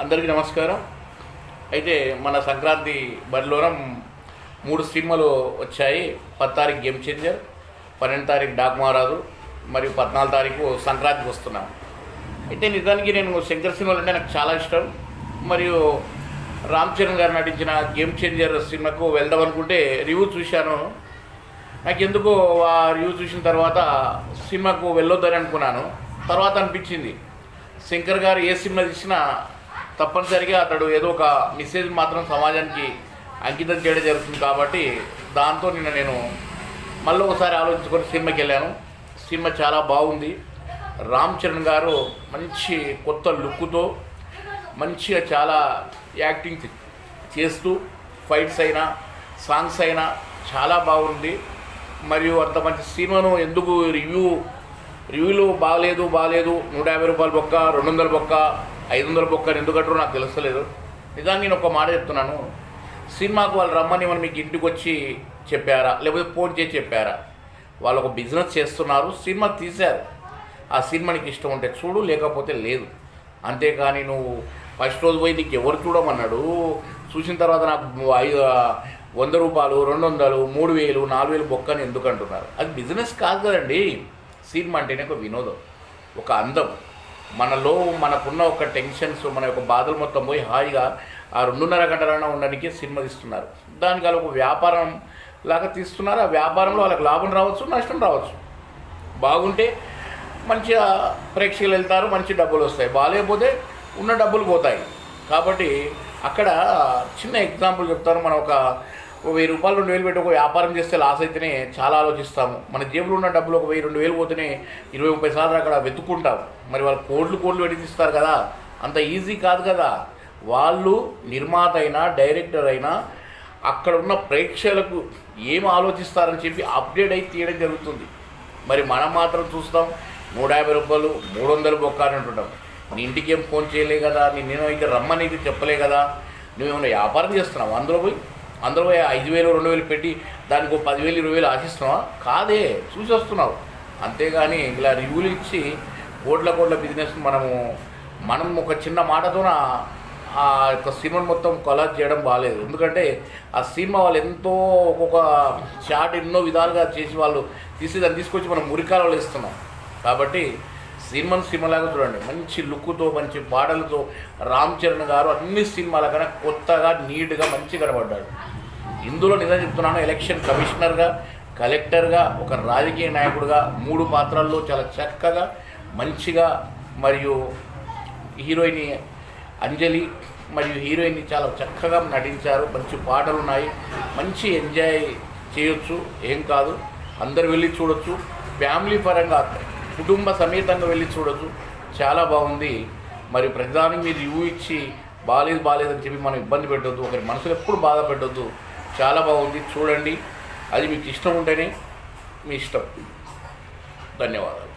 అందరికీ నమస్కారం. అయితే మన సంక్రాంతి బరిలోనం మూడు సినిమాలు వచ్చాయి. పది తారీఖు గేమ్ చేంజర్ పన్నెండు తారీఖు డాక్ మహారాజు మరియు పద్నాలుగు తారీఖు సంక్రాంతికి వస్తున్నాను అయితే నిజానికి నేను శంకర్ సినిమాలు అంటే నాకు చాలా ఇష్టం. మరియు రామ్ చరణ్ గారు నటించిన గేమ్ చేంజర్ సినిమాకు వెళ్దాం అనుకుంటే రివ్యూ చూశాను. నాకు ఎందుకో ఆ రివ్యూ చూసిన తర్వాత సినిమాకు వెళ్ళొద్దని అనుకున్నాను. తర్వాత అనిపించింది. శంకర్ గారు ఏ సినిమా తీసినా తప్పనిసరిగా అతడు ఏదో ఒక మెసేజ్ మాత్రం సమాజానికి అంకితం చేయడం జరుగుతుంది కాబట్టి దాంతో నిన్న నేను మళ్ళీ ఒకసారి ఆలోచించుకొని సినిమాకి వెళ్ళాను. సినిమా చాలా బాగుంది. రామ్ చరణ్ గారు మంచి కొత్త లుక్తో మంచిగా చాలా యాక్టింగ్ చేస్తూ ఫైట్స్ అయినా సాంగ్స్ అయినా చాలా బాగుంది. మరియు అంత మంచి సినిమాను ఎందుకు రివ్యూ రివ్యూలు బాగలేదు బాగలేదు నూట యాభై రూపాయల బొక్క రెండు వందల బొక్క ఐదు వందల బొక్క అని ఎందుకు నాకు తెలుస్తలేదు. నిజానికి నేను ఒక మాట చెప్తున్నాను. సినిమాకు వాళ్ళు రమ్మని మనం మీకు ఇంటికి వచ్చి చెప్పారా? లేకపోతే ఫోన్ చేసి చెప్పారా? వాళ్ళు ఒక బిజినెస్ చేస్తున్నారు సినిమా తీశారు. ఆ సినిమా నీకు ఇష్టం ఉంటే చూడు లేకపోతే లేదు. అంతేకాని నువ్వు ఫస్ట్ రోజు పోయి నీకు ఎవరు చూడమన్నాడు? చూసిన తర్వాత నాకు ఐదు వంద రూపాయలు రెండు వందలు మూడు వేలు నాలుగు వేలు బొక్కని ఎందుకు అంటున్నారు? అది బిజినెస్ కాదు కదండి. సినిమా అంటేనే ఒక వినోదం ఒక అందం. మనలో మనకున్న ఒక టెన్షన్స్ మన యొక్క బాధలు మొత్తం పోయి హాయిగా ఆ రెండున్నర గంటలైనా ఉండడానికి సినిమా తీస్తున్నారు. దానికి వాళ్ళ ఒక వ్యాపారం లాగా తీస్తున్నారు. ఆ వ్యాపారంలో వాళ్ళకి లాభం రావచ్చు నష్టం రావచ్చు. బాగుంటే మంచిగా ప్రేక్షకులు వెళ్తారు మంచి డబ్బులు వస్తాయి. బాగాలేకపోతే ఉన్న డబ్బులు పోతాయి. కాబట్టి అక్కడ చిన్న ఎగ్జాంపుల్ చెప్తారు మన ఒక ఓ వెయ్యి రూపాయలు రెండు వేలు పెట్టి ఒక వ్యాపారం చేస్తే లాస్ అయితేనే చాలా ఆలోచిస్తాము. మన జేబులో ఉన్న డబ్బులు ఒక వెయ్యి రెండు వేలు పోతేనే ఇరవై ముప్పై సార్లు అక్కడ వెతుక్కుంటాం. మరి వాళ్ళు కోట్లు కోట్లు పెట్టి తీస్తారు కదా. అంత ఈజీ కాదు కదా. వాళ్ళు నిర్మాత అయినా డైరెక్టర్ అయినా అక్కడ ఉన్న ప్రేక్షకులకు ఏం ఆలోచిస్తారని చెప్పి అప్డేట్ అయి తీయడం జరుగుతుంది. మరి మనం మాత్రం చూస్తాం నూట యాభై రూపాయలు మూడు వందలు బొక్క అని అంటుంటాం. నీ ఇంటికి ఏం ఫోన్ చేయలే కదా నేను అయితే రమ్మని అయితే చెప్పలే కదా. నువ్వేమైనా వ్యాపారం చేస్తున్నావు అందులో పోయి? అందులో ఐదు వేలు రెండు వేలు పెట్టి దానికి ఒక పదివేలు ఇరవై వేలు ఆశిస్తున్నావా? కాదే చూసి వస్తున్నావు. అంతేగాని ఇలా రివ్యూలు ఇచ్చి కోట్ల కోట్ల బిజినెస్ మనము మనం ఒక చిన్న మాటతోన ఆ యొక్క సినిమాను మొత్తం కొలాజ్ చేయడం బాగాలేదు ఎందుకంటే ఆ సినిమా వాళ్ళు ఎంతో ఒక్కొక్క షాట్ ఎన్నో విధాలుగా చేసి వాళ్ళు తీసి దాన్ని తీసుకొచ్చి మనం మురికాలలో ఇస్తున్నాం కాబట్టి సినిమాను సినిమాలాగా చూడండి. మంచి లుక్తో మంచి పాటలతో రామ్ చరణ్ గారు అన్ని సినిమాల కన్నా కొత్తగా నీట్గా మంచి కనబడ్డాడు. ఇందులో నిజం చెప్తున్నాను ఎలక్షన్ కమిషనర్గా కలెక్టర్గా ఒక రాజకీయ నాయకుడిగా మూడు పాత్రల్లో చాలా చక్కగా మంచిగా మరియు హీరోయిన్ అంజలి మరియు హీరోయిన్ చాలా చక్కగా నటించారు. మంచి పాటలు ఉన్నాయి. మంచి ఎంజాయ్ చేయొచ్చు. ఏం కాదు. అందరు వెళ్ళి చూడొచ్చు. ఫ్యామిలీ పరంగా కుటుంబ సమేతంగా వెళ్ళి చూడొచ్చు. చాలా బాగుంది. మరి ప్రతిదానికి మీరు రివ్యూ ఇచ్చి బాగాలేదు బాగాలేదు అని చెప్పి మనం ఇబ్బంది పెట్టొద్దు. ఒకరి మనసులు ఎప్పుడు బాధ పెట్టొద్దు చాలా బాగుంది. చూడండి. అది మీకు ఇష్టం ఉంటేనే మీ ఇష్టం. ధన్యవాదాలు.